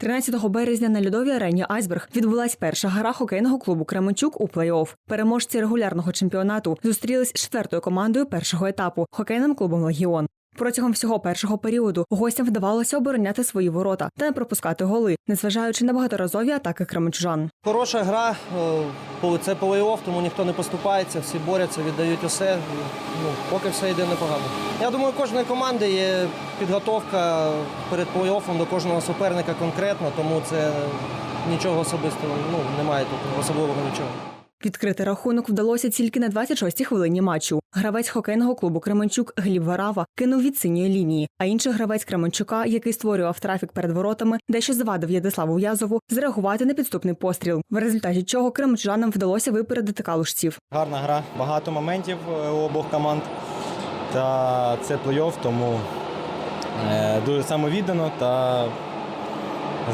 13 березня на льодовій арені Айсберг відбулась перша гра хокейного клубу Кременчук у плей-офф. Переможці регулярного чемпіонату зустрілись з четвертою командою першого етапу хокейним клубом Легіон. Протягом всього першого періоду гостям вдавалося обороняти свої ворота та не пропускати голи, незважаючи на багаторазові атаки кременчужан. Хороша гра, е, це плей-офф, тому ніхто не поступається, всі борються, віддають усе. Ну, поки все йде непогано. Я думаю, кожної команди є підготовка перед плей-оффом до кожного суперника конкретно, тому це нічого особистого, ну, немає тут особливого нічого. Відкрити рахунок вдалося тільки на 26-й хвилині матчу. Гравець хокейного клубу Кременчук Гліб Варава кинув від синьої лінії, а інший гравець Кременчука, який створював трафік перед воротами, дещо завадив Ядиславу В'язову зреагувати на підступний постріл, в результаті чого кременчужанам вдалося випередити калушців. Гарна гра, багато моментів е, у обох команд. Та це плей-офф, тому е, дуже самовіддано та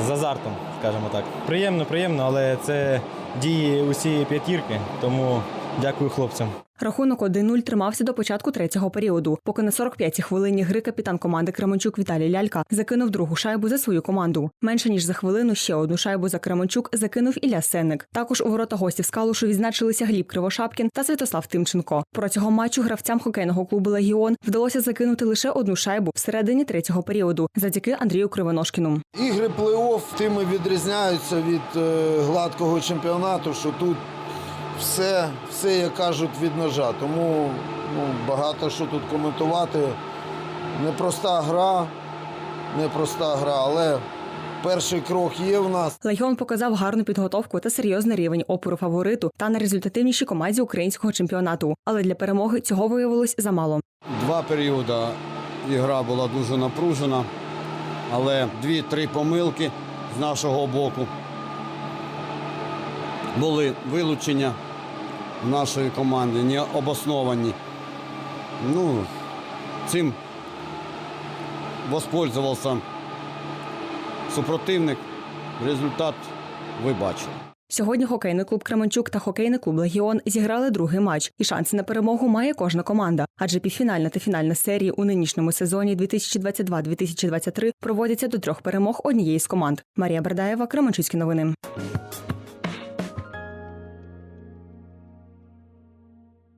з азартом, скажімо так. Приємно, приємно, але це дії усієї п'ятірки, тому дякую хлопцям. Рахунок 1-0 тримався до початку третього періоду, поки на 45-й хвилині гри капітан команди Кременчук Віталій Лялька закинув другу шайбу за свою команду. Менше ніж за хвилину ще одну шайбу за Кременчук закинув Ілля Сенник. Також у ворота гостів з Калушу відзначилися Гліб Кривошапкін та Святослав Тимченко. Протягом матчу гравцям хокейного клубу Легіон вдалося закинути лише одну шайбу всередині третього періоду завдяки Андрію Кривоношкіну. Ігри плей-офф тим відрізняються від е, гладкого чемпіонату, що тут все, все, як кажуть, від ножа. Тому ну, багато що тут коментувати. Непроста гра, непроста гра, але перший крок є в нас. Легіон показав гарну підготовку та серйозний рівень опору фавориту та найрезультативнішій команді українського чемпіонату. Але для перемоги цього виявилось замало. Два періоди ігра була дуже напружена, але дві-три помилки з нашого боку. Були вилучення нашої команди, не обосновані. Ну, цим воспользувався супротивник. Результат ви бачили. Сьогодні хокейний клуб Кременчук та хокейний клуб Легіон зіграли другий матч, і шанси на перемогу має кожна команда. Адже півфінальна та фінальна серії у нинішньому сезоні 2022-2023 проводяться до трьох перемог однієї з команд. Марія Бердаєва, Кременчуцькі новини.